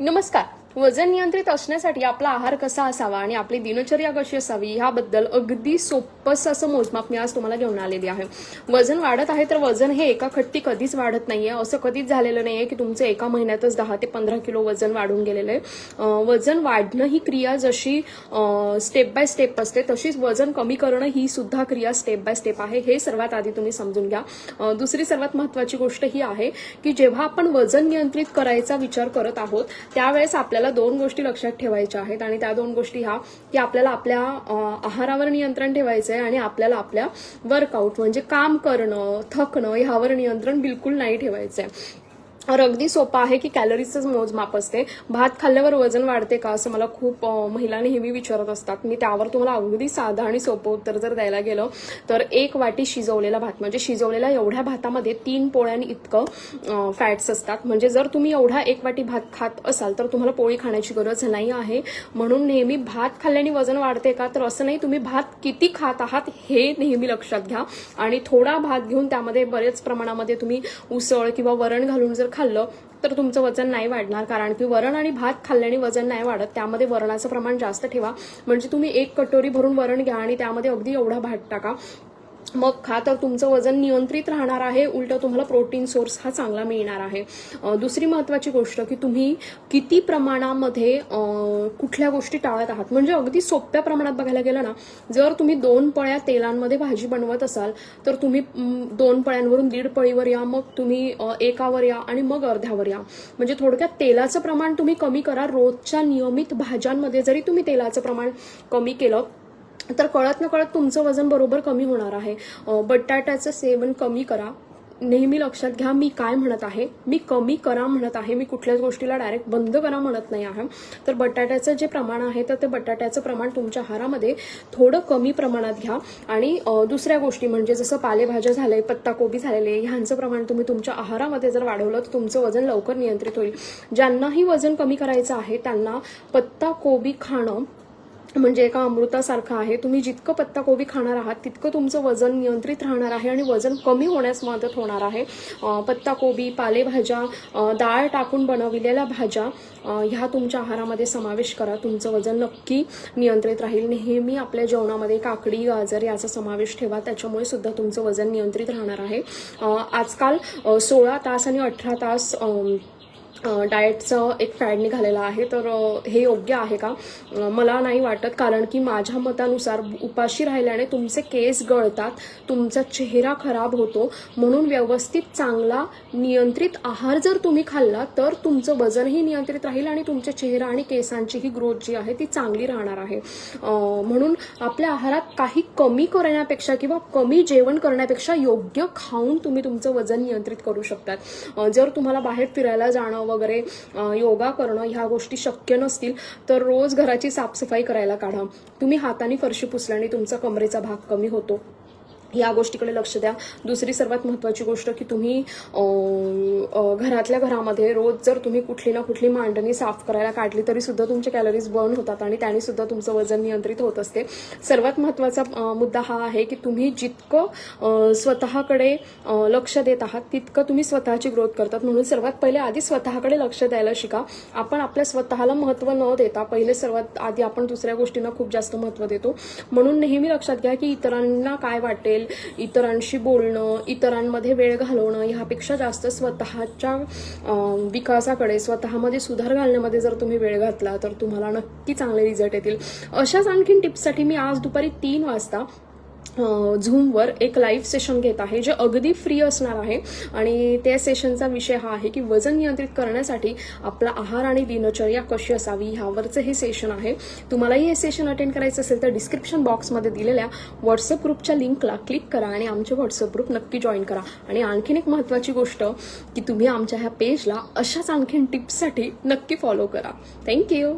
नमस्कार वजन नियंत्रित असण्यासाठी आपला आहार कसा असावा आणि आपली दिनचर्या कशी असावी ह्याबद्दल अगदी सोपंसं असं मोजमाप मी आज तुम्हाला घेऊन आलेली आहे. वजन वाढत आहे तर वजन हे एका खट्टी कधीच वाढत नाहीये. असं कधीच झालेलं नाहीये की तुमचं एका महिन्यातच दहा ते पंधरा किलो वजन वाढून गेलेलं आहे. वजन वाढणं ही क्रिया जशी स्टेप बाय स्टेप असते तशीच वजन कमी करणं ही सुद्धा क्रिया स्टेप बाय स्टेप आहे. हे सर्वात आधी तुम्ही समजून घ्या. दुसरी सर्वात महत्वाची गोष्ट ही आहे की जेव्हा आपण वजन नियंत्रित करायचा विचार करत आहोत त्यावेळेस आपल्याला दोन गोष्टी लक्षात ठेवायच्या आहेत आणि त्या दोन गोष्टी ह्या की आपल्याला आपल्या आहारावर नियंत्रण ठेवायचं आहे आणि आपल्याला आपल्या वर्कआउट म्हणजे काम करणं थकणं ह्यावर नियंत्रण बिलकुल नाही ठेवायचं आहे और अगदी सोपं आहे की कॅलरीजच मोजमाप असते. भात खाल्ल्यावर वजन वाढते का असं मला खूप महिला नेहमी विचारत असतात. मी त्यावर तुम्हाला अगदी साधं आणि सोपं उत्तर जर द्यायला गेलं तर एक वाटी शिजवलेला भात म्हणजे शिजवलेल्या एवढ्या भातामध्ये तीन पोळ्यांनी इतकं फॅट्स असतात. म्हणजे जर तुम्ही एवढा एक वाटी भात खात असाल तर तुम्हाला पोळी खाण्याची गरज नाही आहे. म्हणून नेहमी भात खाल्ल्याने वजन वाढते का? तर असं नाही तुम्ही भात किती खात आहात हे नेहमी लक्षात घ्या. आणि थोडा भात घेऊन त्यामध्ये बरेच प्रमाणामध्ये तुम्ही उसळ किंवा वरण घालून जर खाल्लं तर तुमचं वजन नाही वाढणार कारण की वरण आणि भात खाल्ल्याने वजन नाही वाढत. त्यामध्ये वरणाचं प्रमाण जास्त ठेवा. म्हणजे तुम्ही एक कटोरी भरून वरण घ्या आणि त्यामध्ये अगदी एवढा भात टाका. मग खा तर तुमचं वजन नियंत्रित राहणार आहे उलट तुम्हाला प्रोटीन सोर्स हा चांगला मिळणार आहे. दुसरी महत्वाची गोष्ट की तुम्ही किती प्रमाणामध्ये कुठल्या गोष्टी टाळत आहात. म्हणजे अगदी सोप्या प्रमाणात बघायला गेलं ना जर तुम्ही दोन पळ्या तेलांमध्ये भाजी बनवत असाल तर तुम्ही दोन पळ्यांवरून दीड पळीवर या मग तुम्ही एकावर या आणि मग अर्ध्यावर या. म्हणजे थोडक्यात तेलाचं प्रमाण तुम्ही कमी करा. रोजच्या नियमित भाज्यांमध्ये जरी तुम्ही तेलाचं प्रमाण कमी केलं तर कळत न कळत तुमचं वजन बरोबर कमी होणार आहे. बटाट्याचं सेवन कमी करा. नेहमी लक्षात घ्या मी काय म्हणत आहे? मी कमी करा म्हणत आहे. मी कुठल्याच गोष्टीला डायरेक्ट बंद करा म्हणत नाही आहे. तर बटाट्याचं जे प्रमाण आहे तर ते बटाट्याचं प्रमाण तुमच्या आहारामध्ये थोडं कमी प्रमाणात घ्या. आणि दुसऱ्या गोष्टी म्हणजे जसं पालेभाज्या झाले पत्ताकोबी झालेले ह्यांचं प्रमाण तुम्ही तुमच्या आहारामध्ये जर वाढवलं तर तुमचं वजन लवकर नियंत्रित होईल. ज्यांनाही वजन कमी करायचं आहे त्यांना पत्ताकोबी खाणं म्हणजे एका अमृतासारखं आहे. तुम्ही जितकं पत्ताकोबी खाणार आहात तितकं तुमचं वजन नियंत्रित राहणार आहे आणि वजन कमी होण्यास मदत होणार आहे. पत्ताकोबी पालेभाज्या डाळ टाकून बनविलेल्या भाज्या ह्या तुमच्या आहारामध्ये समावेश करा. तुमचं वजन नक्की नियंत्रित राहील. नेहमी आपल्या जेवणामध्ये काकडी गाजर याचा समावेश ठेवा. त्याच्यामुळे सुद्धा तुमचं वजन नियंत्रित राहणार आहे. आजकाल सोळा तास आणि अठरा तास डाएटचं एक फॅड निघालेलं आहे. तर हे योग्य आहे का? मला नाही वाटत कारण की माझ्या मतानुसार उपाशी राहिल्याने तुमचे केस गळतात तुमचा चेहरा खराब होतो. म्हणून व्यवस्थित चांगला नियंत्रित आहार जर तुम्ही खाल्ला तर तुमचं वजनही नियंत्रित राहील आणि तुमच्या चेहरा आणि केसांचीही ग्रोथ जी आहे ती चांगली राहणार आहे. म्हणून आपल्या आहारात काही कमी करण्यापेक्षा किंवा कमी जेवण करण्यापेक्षा योग्य खाऊन तुम्ही तुमचं वजन नियंत्रित करू शकतात. जर तुम्हाला बाहेर फिरायला जाणं वगैरे योगा करणं ह्या गोष्टी शक्य नसतील तर रोज घराची साफसफाई करायला काढा. तुम्ही हाताने फरशी पुसल्याने तुमचा कमरेचा भाग कमी होतो. या गोष्टीकडे लक्ष द्या. दुसरी सर्वात महत्त्वाची गोष्ट की तुम्ही घरातल्या घरामध्ये रोज जर तुम्ही कुठली ना कुठली मांडणी साफ करायला काढली तरी सुद्धा तुमचे कॅलरीज बर्न होतात आणि त्याने सुद्धा तुमचं वजन नियंत्रित होत असते. सर्वात महत्त्वाचा मुद्दा हा आहे की तुम्ही जितकं स्वतःकडे लक्ष देत आहात तितकं तुम्ही स्वतःची ग्रोथ करतात. म्हणून सर्वात पहिले आधी स्वतःकडे लक्ष द्यायला शिका. आपण आपल्या स्वतःला महत्त्व न देता पहिले सर्वात आधी आपण दुसऱ्या गोष्टींना खूप जास्त महत्त्व देतो. म्हणून नेहमी लक्षात घ्या की इतरांना काय वाटेल इतरांशी बोलणं इतरांमध्ये वेळ घालवणं ह्यापेक्षा जास्त स्वतःच्या विकासाकडे स्वतःमध्ये सुधार घालण्यामध्ये जर तुम्ही वेळ घातला तर तुम्हाला नक्की चांगले रिझल्ट येतील. अशाच आणखीन टिप्ससाठी मी आज दुपारी तीन वाजता झूमवर एक लाईव्ह सेशन घेत आहे जे अगदी फ्री असणार आहे. आणि त्या सेशनचा विषय हा आहे की वजन नियंत्रित करण्यासाठी आपला आहार आणि दिनचर्या कशी असावी ह्यावरचं हे सेशन आहे. तुम्हालाही हे सेशन अटेंड करायचं असेल तर डिस्क्रिप्शन बॉक्समध्ये दिलेल्या व्हॉट्सअप ग्रुपच्या लिंकला क्लिक करा आणि आमचे व्हॉट्सअप ग्रुप नक्की जॉईन करा. आणि आणखीन एक महत्त्वाची गोष्ट की तुम्ही आमच्या ह्या पेजला अशाच आणखीन टिप्ससाठी नक्की फॉलो करा. थँक्यू